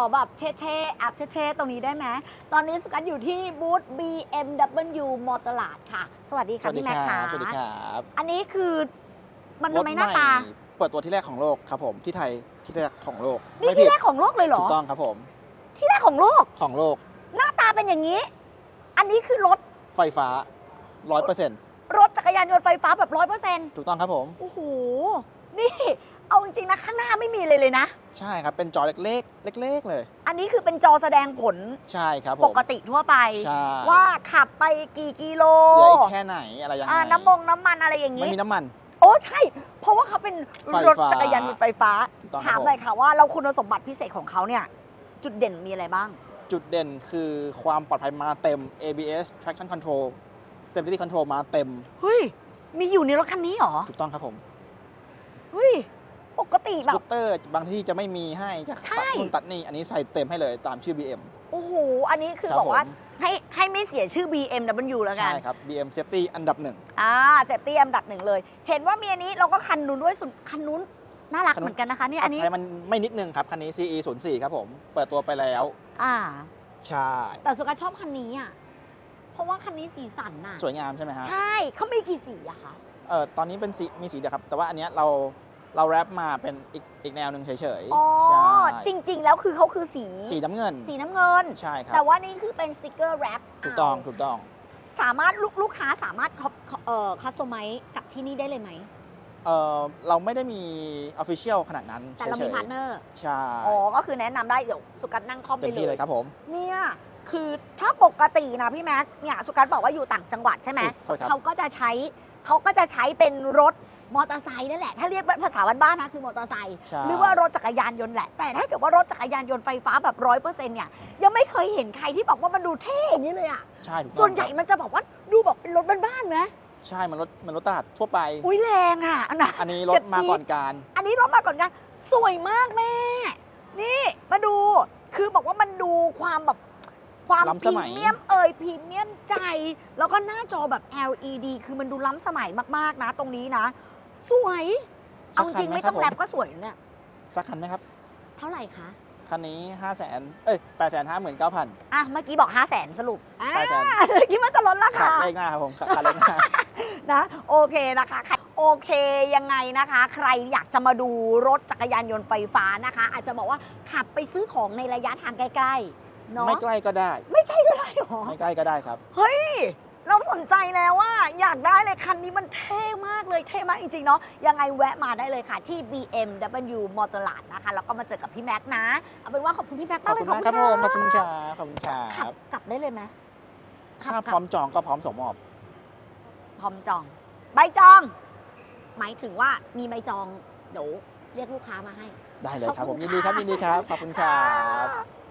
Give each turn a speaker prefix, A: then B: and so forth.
A: อแบบเท่ๆแอปเท่ๆตรงนี้ได้ไหมตอนนี้สุกัสอยู่ที่บูธ BMW มอตลาดค่ะ สวัสดี
B: ส
A: ค่ะ
B: วัสดี
A: พี่
B: ค
A: แม็ก
B: รั
A: ค่ะ
B: บสวัสดีครับ
A: อันนี้คือมัน
B: ร
A: ทำ
B: ถ
A: ไม
B: ให
A: หน้าตา
B: เปิดตัวที่แรกของโลกครับผมที่ไทยที่แรกของโลก
A: นี่
B: ไม่
A: ที่
B: ผิด
A: แรกของโลกเลยเหรอ
B: ถูกต้องครับผม
A: ที่แรกของโลก
B: ของโลก
A: หน้าตาเป็นอย่างนี้ อันนี้คือรถ
B: ไฟฟ้า100%
A: รถจั กรยานยนต์ไฟฟ้าแบบร้อยเปอร์เซ็นต์
B: ถูกต้องครับผม
A: โอ้โห นี่ เอาจริงๆนะ ข้างหน้าไม่มีเลยเลยนะ
B: ใช่ครับ เป็นจอเล็กๆ เล็ก ๆ เลย
A: อันนี้คือเป็นจอแสดงผล
B: ใช่ครับผ
A: ป
B: ม
A: กติทั่วไป
B: ใช่
A: ว่าขับไปกี่กิโล
B: เหลืออีกแค่ไหนอะไรยังไง
A: อ่าน้ำมงน้ำมันอะไรอย่าง
B: ไม่
A: นี้
B: มีน้ำมัน
A: โอ้ใช่ เพราะว่าเขาเป็น
B: ไฟฟ้าร
A: รถจักรยานยนต์ไฟฟ้า
B: ถูกต้องครับ
A: ถามหน่อยค่ะว่าเราคุณสมบัติพิเศษของเขาเนี่ย จุดเด่นมีอะไรบ้าง
B: จุดเด่นคือความปลอดภัยมาเต็ม ABS traction control stability control มาเต็ม
A: เฮ้ย มีอยู่ในรถคันนี้เหรอ
B: ถูกต้องครับผม
A: เฮ้ย ปกติ
B: ส
A: แบ
B: กู
A: บ
B: ตเตอร์บางที่จะไม่มีให้จะ
A: ใช่
B: ตัดนู่นตัดนี่ อันนี้ใส่เต็มให้เลยตามชื่อ BM
A: โอ้โห อันนี้คือ
B: ครับ
A: บอกว่า
B: ผม
A: ให้ให้ไม่เสียชื่อ BMW แล้วกั
B: ใช่
A: น
B: ครับ BM safety อันดับหนึ่ง
A: อ่าเซฟตี้อันดับหนึ่งเลย เห็นว่ามีอันนี้เราก็คันนู้นด้วยส่วนคันนู้นน่ารัก
B: คันนู้น
A: เหมือนกันนะคะเนี่ยอันนี้
B: ใช้มันไม่นิดนึงครับ คันนี้ CE 0 4ครับผม เปิดตัวไปแล้ว
A: อ่า
B: ใช่
A: แต่สุกัสชอบคันนี้อะ เพราะว่าคันนี้สีสันน่ะ
B: สวยงามใช่ไหมฮะ
A: ใช่เขามีกี่สีอะคะ
B: เออตอนนี้เป็นสีมีสีเดียวครับ แต่ว่าอันเนี้ยเราเราแรปมาเป็นอีกอีกแนวหนึ่งเฉย
A: อ๋อ
B: ใช่
A: จริง ๆ แล้วคือเขาคือสี
B: สีน้ำเงิน
A: สีน้ำเงิน
B: ใช่ครับ
A: แต่ว่านี่คือเป็นสติกเกอร์แรป
B: ถูกต้องถูกต้อง
A: สามารถลูกลูกค้าสามารถเขาเอ่อคัสตอมไมซ์กับที่นี่ได้เลยไหม
B: เออเราไม่ได้มี Official ขนาดนั้น
A: แต่เรา
B: เฉ
A: มี
B: ย
A: พาร์ทเนอร์
B: ๆใช่
A: อ๋อ ก็คือแนะนำได้ เดี๋ยวสุกัสนั่งคล่อม
B: เต็
A: ไป
B: ม
A: เล
B: ที่เลย
A: ย
B: ครับผม
A: เนี่ย คือถ้าปกตินะพี่แม็กซ์เนี่ยสุกัสบอกว่าอยู่ต่างจังหวัดใช่ไหม
B: ถูกครับ
A: เขาก็จะใช้เขาก็จะใช้เป็นรถมอเตอร์ไซค์นั่นแหละ ถ้าเรียกภาษาบ้านๆนะคือมอเตอร์ไซค์
B: ใช่
A: หรือว่ารถจักรยานยนต์แหละ แต่ถ้าเกิดว่ารถจักรยานยนต์ไฟฟ้าแบบร้อยเปอร์เซ็นต์เนี่ยยังไม่เคยเห็นใครที่บอกว่ามันดูเท่อย่างนี้เลยอะ
B: ใช่ถูกต้อง
A: ส่วนใหญ่
B: ครับ
A: มันจะบอกว่าดูแบบเป็นรถบ้านๆไหม
B: ใช่มันรถมันรถตลาดทั่วไป
A: อุ้ยแรงอะอันน่ะ
B: อันนี้ร
A: เจ็
B: ถ
A: บ
B: มา
A: จี๊ด
B: ก่อนการ
A: อันนี้รถมาก่อนกัน สวยมากแม่ นี่มาดู คือบอกว่ามันดูความแบบ ความ
B: ล้ำ
A: พ
B: ส
A: รี
B: มัย
A: เมียมเอ่ยพรีเมียมใจ แล้วก็หน้าจอแบบ LED คือมันดูล้ำสมัยมากๆนะ ตรงนี้นะ สวย
B: สั
A: เอา
B: ก
A: จ
B: คัน
A: ริง
B: ไหม
A: ไม่
B: ครั
A: ต้
B: บ
A: อง
B: ผม
A: แรปก็สวยเนี่ย
B: สักคันไหมครับ
A: เท่าไหร่คะ
B: คันนี้ 5 0 0 0 0 0เอ้ย8 5 9 0 0 0
A: อะ เมื่อกี้บอก 5 0 0แสนสรุปอ่า
B: 5 0 0 0 0
A: เมื่อกี้มันจะลดรา
B: ขา
A: คา
B: ดเลขหน้าครับผมขาดขาดเลขหน้า
A: นะโอเคนะคะใครโอเคยังไงนะคะ ใครอยากจะมาดูรถจักรยานยนต์ไฟฟ้านะคะ อาจจะบอกว่าขับไปซื้อของในระยะทางใกล้ๆ เนาะ
B: ไม่ใกล้ก็ได้
A: ไม่ใกล้ก็ได้หรอ
B: ไม่ใกล้ก็ได้ครับ
A: เฮ้ย เราสนใจแล้วว่าอยากได้เลยคันนี้มันเท่มากเลยเท่มากจริงๆเนาะยังไงแวะมาได้เลยค่ะที่ BMW มอเตอร์ลาดนะคะแล้วก็มาเจอกับพี่แม็กซ์นะเอาเป็นว่าขอบคุณพี่แม็กซ์
B: ขอ
A: มา
B: บ
A: กเลย
B: คุณมากครับผมขอบคุณครับขอบคุณครั
A: ขับบกลับได้เลยไหมขับ
B: ถ้ากพร้
A: ลั
B: อบมจองก็พร้อมส่งมอบ
A: พร้อมจอง ใบจอง หมายถึงว่ามีใบจองเดี๋ยวเรียกลูกค้ามาให้
B: ได้เลยครับ
A: ขอบ
B: ผ
A: คุ
B: ม
A: ณ
B: ยินดีครับ
A: ค่ะ
B: ยินดีครับขอบคุณครับ
A: ค่ะ